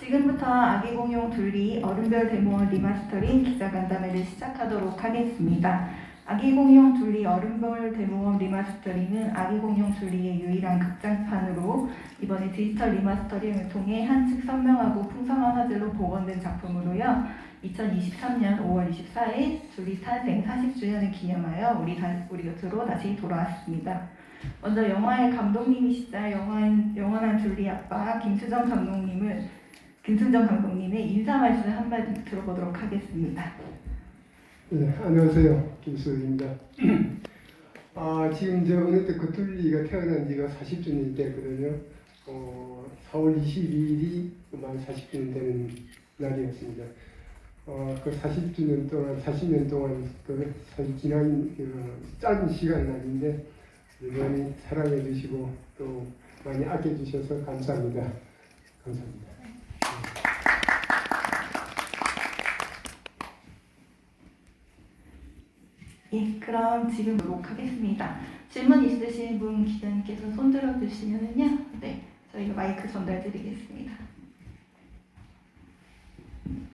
지금부터 아기 공룡 둘리 얼음별 데모원 리마스터링 기자간담회를 시작하도록 하겠습니다. 아기 공룡 둘리 얼음별 데모원 리마스터링은 아기 공룡 둘리의 유일한 극장판으로 이번에 디지털 리마스터링을 통해 한층 선명하고 풍성한 화질로 복원된 작품으로요. 2023년 5월 24일 둘리 탄생 40주년을 기념하여 우리, 다, 우리 곁으로 다시 돌아왔습니다. 먼저 영화의 감독님이시자 영화인, 영원한 둘리 아빠 김수정 감독님을 김순정 감독님의 인사 말씀 한마디 들어보도록 하겠습니다. 네, 안녕하세요. 김수입니다. 아, 지금 저 어느 때 그툴리가 태어난 지가 40주년이 됐거든요. 어, 4월 22일이 만 40주년 되는 날이었습니다. 어, 그 40주년 동안, 40년 동안 그 지난 그 짧은 시간 날인데 많이 사랑해 주시고 또 많이 아껴 주셔서 감사합니다. 감사합니다. 예, 그럼 지금 보도록 하겠습니다. 질문 있으신 분 기자님께서 손 들어 주시면은요, 네, 저희가 마이크 전달 드리겠습니다.